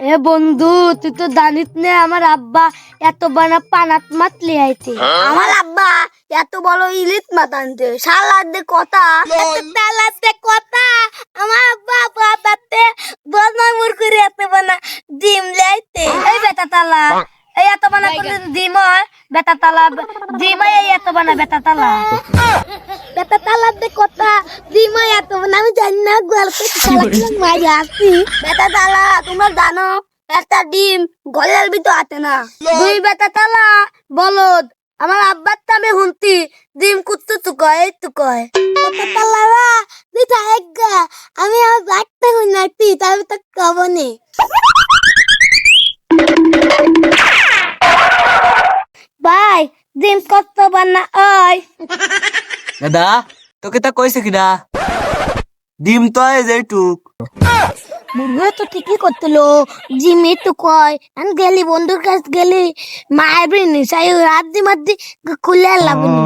এ বন্ধু তুই তো জানিস না আমার আব্বা এত বানা পানাত মাত লিয়াইতে আমার আব্বা এত বড় ইলিশ মাছ আনতে সালাদ দে কথা তালাতে কথা আমার আব্বা পাতাতে বদনা মুরকুরি এত বানা ডিম লাইতে এই বেটা তালা এই এত বানা কোন ডিম হয় বেটা তালা ডিম এই এত বানা বেটা তালা। বেটা তালাতে কথা। ডিম হয় এত আমি জানি না গল্প মারি আসি বেটা তালা তোমরা জানো একটা ডিম গলের ভিতর আতে না। দুই বেটা তালা বলদ। আমার আব্বার তামে হুনতি ডিম কুত্তু তু কয় তু কয়। বেটা তালারা আমি আমার বাড়তে হুনাইতি তার তো কবনে ভাই ডিম কত বানা ওই। দাদা তোকে তা কইছে কিনা? ডিম তো আয় যেটুক মুরগি তো ঠিকই করতেল। জিমি তো কয় আমি গেলি বন্ধুর কাছে গেলি। মায়ের নিশাই রাত দি মাদ্দি খুলে লাগুনি